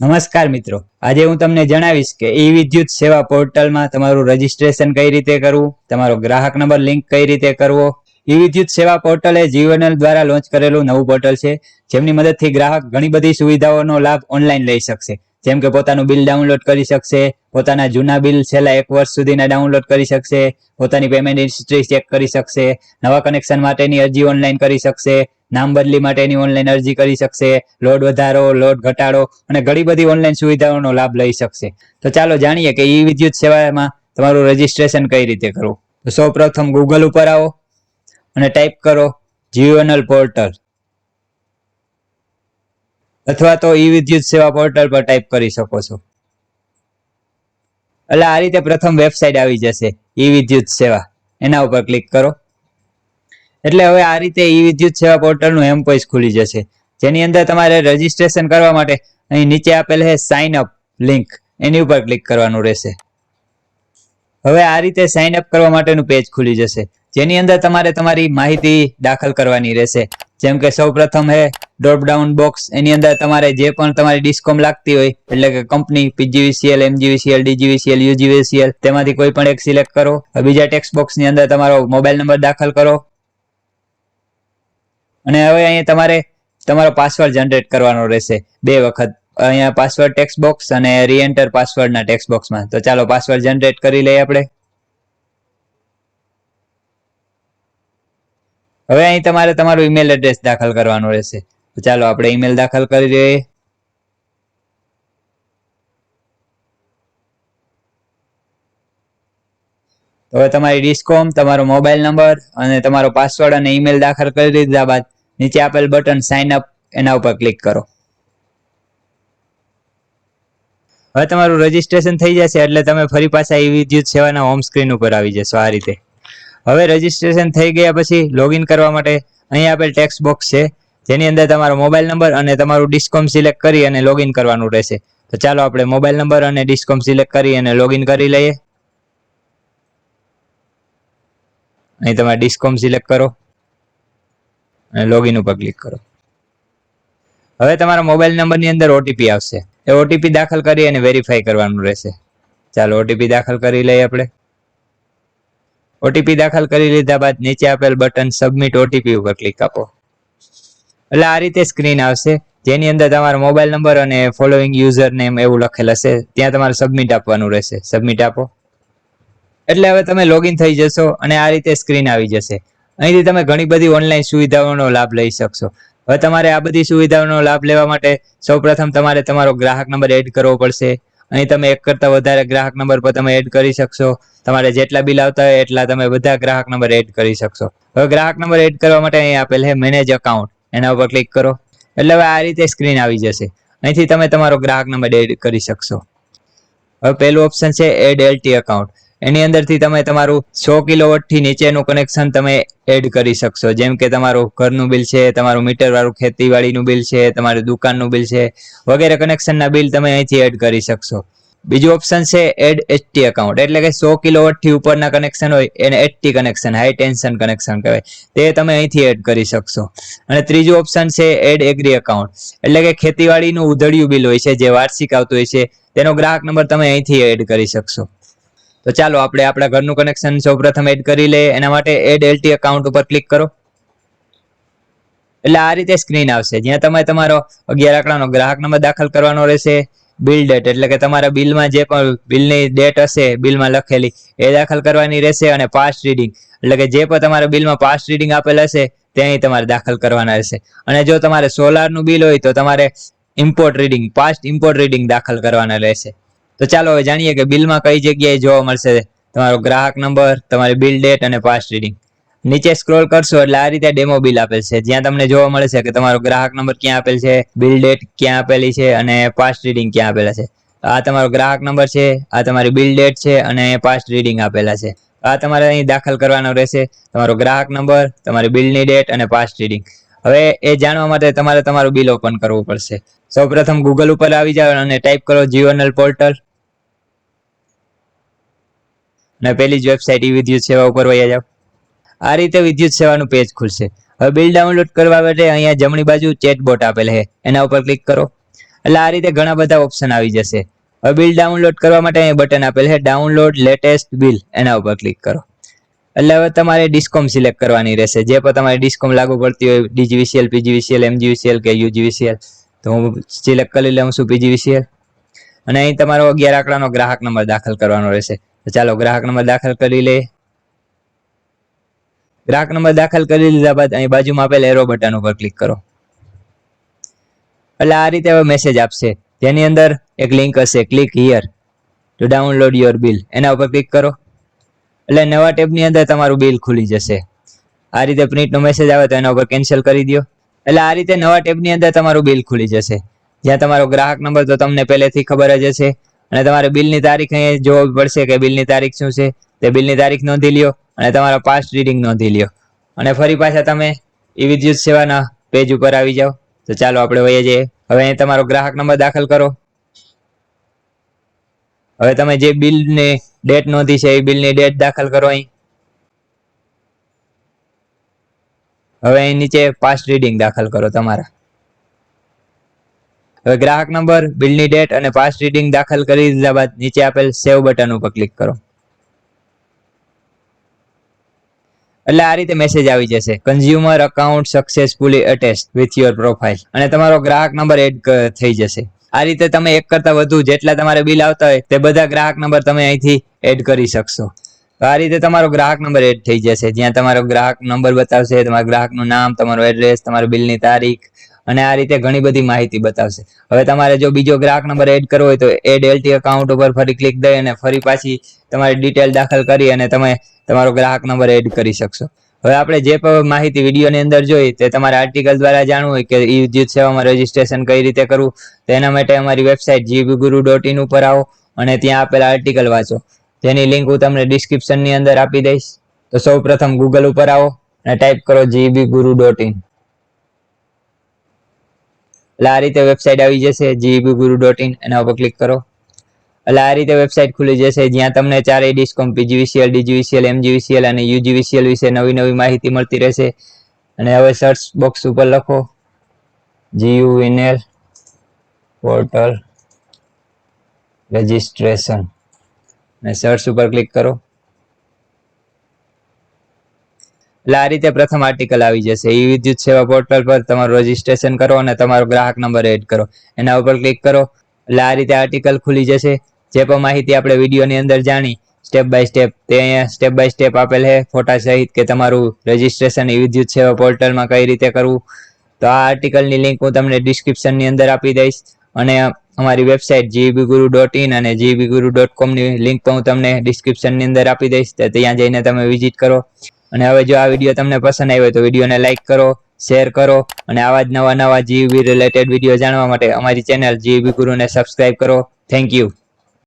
નમસ્કાર મિત્રો. આજે હું તમને જણાવીશ કે ઈ વિદ્યુત સેવા પોર્ટલમાં તમારું રજીસ્ટ્રેશન કઈ રીતે કરવું, તમારો ગ્રાહક નંબર લિંક કઈ રીતે કરવો. ઈ વિદ્યુત સેવા પોર્ટલ એ જીઓએનએલ દ્વારા લોન્ચ કરેલું નવું પોર્ટલ છે, જેમની મદદથી ગ્રાહક ઘણી બધી સુવિધાઓનો લાભ ઓનલાઈન લઈ શકશે. જેમ કે પોતાનું બિલ ડાઉનલોડ કરી શકશે, પોતાના જૂના બિલ છેલ્લા એક વર્ષ સુધીના ડાઉનલોડ કરી શકશે, પોતાની પેમેન્ટ હિસ્ટ્રી ચેક કરી શકશે, નવા કનેક્શન માટેની અરજી ઓનલાઈન કરી શકશે નામ બદલી માટેની ઓનલાઈન અરજી કરી શકશે લોડ વધારો લોડ ઘટાડો અને ઘણી બધી ઓનલાઈન સુવિધાઓનો લાભ લઈ શકશે. તો ચાલો જાણીએ કે ઈ વિદ્યુત સેવામાં તમારું રજીસ્ટ્રેશન કઈ રીતે કરવું? તો સૌ પ્રથમ ગૂગલ ઉપર આવો અને ટાઈપ કરો જીઓનલ પોર્ટલ અથવા તો ઈ વિદ્યુત સેવા પોર્ટલ પર ટાઈપ કરી શકો છો. એટલે આ રીતે પ્રથમ વેબસાઇટ આવી જશે, ઈ વિદ્યુત સેવા. એના ઉપર ક્લિક કરો. એટલે હવે આ રીતે ઈ વિદ્યુત સેવા પોર્ટલનું એમ પેજ ખુલી જશે. જેની અંદર તમારે રજીસ્ટ્રેશન કરવા માટે અહીં નીચે આપેલ છે સાઇન અપ લિંક એની ઉપર ક્લિક કરવાનું રહેશે. હવે આ રીતે સાઇન અપ કરવા માટેનું પેજ ખુલી જશે. જેની અંદર તમારે તમારી માહિતી દાખલ કરવાની રહેશે. જેમ કે સૌ પ્રથમ હે ડ્રોપડાઉન બોક્સ એની અંદર તમારે જે પણ તમારી ડિસ્કોમ લાગતી હોય, એટલે કે company PGVCL MGVCL DGVCL UGVCL તેમાંથી કોઈ પણ એક સિલેક્ટ કરો. બીજા ટેક્સ્ટ બોક્સની અંદર તમારો મોબાઈલ નંબર દાખલ કરો. અને હવે અહીંયા તમારે, તમારો પાસવર્ડ જનરેટ કરવાનો રહેશે. બે વખત. અહીંયા પાસવર્ડ ટેક્સ્ટ બોક્સ અને રીએન્ટર પાસવર્ડના ટેક્સ્ટ બોક્સમાં તો ચાલો પાસવર્ડ જનરેટ કરી લઈએ આપણે. હવે અહીં તમારે તમારું ઈમેલ એડ્રેસ દાખલ કરવાનું રહેશે. તો ચાલો આપણે ઈમેલ દાખલ કરી દઈએ હવે તમારી ડિસ્કોમ તમારો મોબાઈલ નંબર અને તમારો પાસવર્ડ અને ઈમેલ દાખલ કરી દીધા બાદ નીચે આપેલ બટન સાઇન અપ એના ઉપર ક્લિક કરો. હવે તમારું રજીસ્ટ્રેશન થઈ જશે એટલે તમે ફરી પાછા ઈ વિદ્યુત સેવાના હોમ સ્ક્રીન ઉપર આવી જશો આ રીતે. હવે રજીસ્ટ્રેશન થઈ ગયા પછી લોગિન કરવા માટે અહીં આપેલ ટેક્સ્ટ બોક્સ છે, જેની અંદર તમારો મોબાઈલ નંબર અને તમારું ડિસ્કોમ સિલેક્ટ કરી અને લોગિન કરવાનું રહેશે. તો ચાલો આપણે મોબાઈલ નંબર અને ડિસ્કોમ સિલેક્ટ કરી અને લોગિન કરી લઈએ. અહીં તમારે ડિસ્કોમ સિલેક્ટ કરો. અને લોગિન ઉપર ક્લિક કરો. હવે તમારા મોબાઈલ નંબરની અંદર ઓટીપી આવશે. એ ઓટીપી દાખલ કરી અને વેરીફાઈ કરવાનું રહેશે. ચાલો ઓટીપી દાખલ કરી લઈએ આપણે. ઓટીપી દાખલ કરી લીધા બાદ નીચે આપેલ બટન સબમિટ ઓટીપી ઉપર ક્લિક આપો. એટલે આ રીતે સ્ક્રીન આવશે. જેની અંદર તમારો મોબાઈલ નંબર અને ફોલોઈંગ યુઝર નેમ એવું લખેલ હશે, ત્યાં તમારે સબમિટ આપવાનું રહેશે. સબમિટ આપો. એટલે હવે તમે લોગિન થઈ જશો અને આ રીતે સ્ક્રીન આવી જશે. અહીંથી તમે ઘણી બધી ઓનલાઈન સુવિધાઓનો લાભ લઈ શકશો. હવે તમારે આ બધી સુવિધાઓનો લાભ લેવા માટે સૌપ્રથમ તમારે તમારો ગ્રાહક નંબર એડ કરવો પડશે. અહીં તમે એક કરતા વધારે ગ્રાહક નંબર પર તમે એડ કરી શકશો. તમારે જેટલા બિલ આવતા હોય એટલા તમે બધા ગ્રાહક નંબર એડ કરી શકશો. હવે ગ્રાહક નંબર એડ કરવા માટે અહીં આપેલ છે મેનેજ અકાઉન્ટ એના ઉપર ક્લિક કરો. એટલે હવે આ રીતે સ્ક્રીન આવી જશે. અહીંથી તમે તમારો ગ્રાહક નંબર એડ કરી શકશો. હવે પહેલું ઓપ્શન છે એડ એલટી અકાઉન્ટ એની અંદરથી તમે તમારું સો કિલોવોટથી નીચેનું કનેક્શન તમે એડ કરી શકશો. જેમ કે તમારું ઘરનું બિલ છે, તમારું મીટર વાળું ખેતીવાડીનું બિલ છે, તમારી દુકાનનું બિલ છે, વગેરે કનેક્શનના બિલ તમે અહીંથી એડ કરી શકશો. બીજું ઓપ્શન છે એડ એચટી અકાઉન્ટ એટલે કે સો કિલોવોટથી ઉપરના કનેક્શન હોય, એને HT connection high tension connection કહેવાય. તે તમે અહીંથી એડ કરી શકશો. અને ત્રીજું ઓપ્શન છે એડ એગ્રી અકાઉન્ટ એટલે કે ખેતીવાડીનું ઉધડિયું બિલ હોય છે, જે વાર્ષિક આવતું હોય છે, તેનો ગ્રાહક નંબર તમે અહીંથી એડ કરી શકશો. તો ચાલો આપણે આપણા ઘરનું કનેક્શન સૌપ્રથમ એડ કરી લઈએ. એના માટે એડ એલટી અકાઉન્ટ ઉપર ક્લિક કરો. એટલે આ રીતે સ્ક્રીન આવશે. જ્યાં તમે તમારો અગિયાર આંકડાનો ગ્રાહક નંબર દાખલ કરવાનો રહેશે. બિલ ડેટ એટલે કે તમારા બિલમાં જે પણ બિલની ડેટ હશે, બિલમાં લખેલી, એ દાખલ કરવાની રહેશે અને પાસ્ટ રીડિંગ એટલે કે જે પણ તમારા બિલમાં પાસ્ટ રીડિંગ આપેલ હશે તે અહીં તમારે દાખલ કરવાના રહેશે. અને જો તમારે સોલારનું બિલ હોય તો તમારે import reading past import reading દાખલ કરવાના રહેશે. તો ચાલો હવે જાણીએ કે બિલમાં કઈ જગ્યાએ જોવા મળશે. તમારો ગ્રાહક નંબર, તમારી બિલ ડેટ અને પાસ્ટ રીડિંગ નીચે સ્ક્રોલ કરશો એટલે આ રીતે ડેમો બિલ આપેલ છે. જ્યાં તમને જોવા મળે છે કે તમારો ગ્રાહક નંબર ક્યાં આપેલ છે, બિલ ડેટ ક્યાં આપેલી છે અને પાસ્ટ રીડિંગ ક્યાં આપેલા છે. આ તમારો ગ્રાહક નંબર છે, આ તમારી બિલ ડેટ છે અને પાસ્ટ રીડિંગ આપેલા છે. આ તમારે અહીં દાખલ કરવાનો રહેશે. તમારો ગ્રાહક નંબર, તમારી બિલની ડેટ અને પાસ્ટ રીડિંગ હવે એ જાણવા માટે તમારે તમારું બિલ ઓપન કરવું પડશે. સૌપ્રથમ ગૂગલ ઉપર આવી જાઓ અને ટાઈપ કરો જીઓનલ પોર્ટલ અને પેલી જ વેબસાઇટ એ વિદ્યુત સેવા ઉપર વયા જાઓ. આ રીતે વિદ્યુત સેવાનું પેજ ખુલશે. હવે બિલ ડાઉનલોડ કરવા માટે અહીંયા જમણી બાજુ ચેટ બોટ આપેલ છે. એના ઉપર ક્લિક કરો. એટલે આ રીતે ઘણા બધા ઓપ્શન આવી જશે. હવે બિલ ડાઉનલોડ કરવા માટે અહીં બટન આપેલ છે. ડાઉનલોડ લેટેસ્ટ બિલ એના ઉપર ક્લિક કરો. એટલે હવે તમારે ડિસ્કોમ સિલેક્ટ કરવાની રહેશે. જે પણ તમારે ડિસ્કોમ લાગુ પડતી હોય ડીજીવીસીએલ પીજીવીસીએલ એમજીવીસીએલ કે યુજીવીસીએલ તો હું સિલેક્ટ કરી લઉં છું પીજીવીસીએલ અને અહીં તમારો અગિયાર આંકડાનો ગ્રાહક નંબર દાખલ કરવાનો રહેશે. ચાલો ગ્રાહક નંબર દાખલ કરી લે ગ્રાહક નંબર દાખલ કરી લીધા બાદ અહીં બાજુમાં આપેલ એરો બટન ઉપર ક્લિક કરો. એટલે આ રીતે હવે મેસેજ આપશે. તેની અંદર એક લિંક હશે click here to download your bill એના ઉપર ક્લિક કરો. એટલે નવા ટેબની અંદર તમારું બિલ ખુલી જશે. આ રીતે પ્રિન્ટનો મેસેજ આવે તો એના ઉપર કેન્સલ કરી દો એટલે આ રીતે નવા ટેબની અંદર તમારું બિલ ખુલી જશે. જ્યાં તમારો ગ્રાહક નંબર તો તમને પહેલેથી ખબર જ હશે. અને તમારે બિલની તારીખ અહીં જોવી પડશે કે બિલની તારીખ શું છે, તે બિલની તારીખ નોંધી લ્યો અને તમારા પાસ્ટ રીડિંગ નોંધી લ્યો. અને ફરી પાછા તમે ઈ વિદ્યુત સેવાના પેજ ઉપર આવી જાઓ. તો ચાલો આપણે વહીએ જઈએ. હવે અહીં તમારો ગ્રાહક નંબર દાખલ કરો. હવે તમે જે બિલની ડેટ નોંધી છે એ બિલની ડેટ દાખલ કરો અહીં. હવે અહીં નીચે પાસ્ટ રીડિંગ દાખલ કરો તમારા. હવે ગ્રાહક નંબર, બિલની ડેટ અને પાસ્ટ રીડિંગ દાખલ કરી દીધા બાદ નીચે આપેલ સેવ બટન ઉપર ક્લિક કરો. એટલે આ રીતે મેસેજ આવી જશે. Consumer account successfully attest with your profile અને તમારો ગ્રાહક નંબર એડ થઈ જશે. આ રીતે તમે એક કરતા વધુ જેટલા તમારે બિલ આવતા હોય તે બધા ગ્રાહક નંબર તમે અહીંથી એડ કરી શકશો. આ રીતે તમારો ગ્રાહક નંબર એડ થઈ જશે. જ્યાં તમારો ગ્રાહક નંબર બતાવશે, તમારા ગ્રાહકનું નામ, તમારું એડ્રેસ તમારું બિલની તારીખ અને આ રીતે ઘણી બધી માહિતી બતાવશે. હવે તમારે જો બીજો ગ્રાહક નંબર એડ કરવો હોય તો એડ એલટી અકાઉન્ટ ઉપર ફરી ક્લિક દઈ અને ફરી પાછી તમારી ડિટેલ દાખલ કરી અને તમે તમારો ગ્રાહક નંબર એડ કરી શકશો. હવે આપણે જે માહિતી વિડીયોની અંદર જોઈ તે તમારે આર્ટિકલ દ્વારા જાણવું હોય કે ઈ વિદ્યુત સેવામાં રજીસ્ટ્રેશન કઈ રીતે કરવું, તો એના માટે અમારી વેબસાઇટ જીબીગુરુ ડોટ ઇન ઉપર આવો અને ત્યાં આપેલા આર્ટિકલ વાંચો. જેની લિંક હું તમને ડિસ્ક્રિપ્શનની અંદર આપી દઈશ. તો સૌ પ્રથમ ગૂગલ ઉપર આવો અને ટાઈપ કરો જીબી ગુરુ ડોટ ઇન. એટલે આ રીતે વેબસાઇટ આવી જશે જીબી ગુરુ ડોટ ઇન એના ઉપર ક્લિક કરો. એટલે આ રીતે વેબસાઇટ ખુલી જશે, જ્યાં તમને ચારેય ડિસ્કોમ પીજીવીસીએલ ડીજીવીસીએલ એમજીવીસીએલ અને યુજીવીસીએલ વિશે નવી નવી માહિતી મળતી રહેશે. અને હવે સર્ચ બોક્સ ઉપર લખો જીયુએનએલ પોર્ટલ રજિસ્ટ્રેશન અને સર્ચ ઉપર ક્લિક કરો. એટલે આ રીતે પ્રથમ આર્ટિકલ આવી જશે. ઈ વિદ્યુત સેવા પોર્ટલ પર તમારું રજીસ્ટ્રેશન કરો અને તમારો ગ્રાહક નંબર એડ કરો. એના ઉપર ક્લિક કરો. એટલે આ રીતે આર્ટિકલ ખુલી જશે. જે પણ માહિતી આપણે વિડીયોની અંદર જાણી સ્ટેપ બાય સ્ટેપ તે અહીંયા સ્ટેપ બાય સ્ટેપ આપેલ છે, ફોટા સહિત કે તમારું રજીસ્ટ્રેશન ઈ વિદ્યુત સેવા પોર્ટલમાં કઈ રીતે કરવું. તો આ આર્ટિકલની લિંક હું તમને ડિસ્ક્રિપ્શનની અંદર આપી દઈશ. અને અમારી વેબસાઇટ જીબીગુરુ ડોટ ઇન અને જીબીગુરુ ડોટ કોમની લિંક પણ હું તમને ડિસ્ક્રિપ્શનની અંદર આપી દઈશ. તો ત્યાં જઈને તમે વિઝિટ કરો. અને હવે જો આ વીડિયો તમને પસંદ આવ્યો તો વિડીયોને લાઇક કરો શેર કરો અને આવા જ નવા નવા જીવી રિલેટેડ વીડિયો જાણવા માટે અમારી ચેનલ જીવી ગુરુને સબસ્ક્રાઇબ કરો. Thank you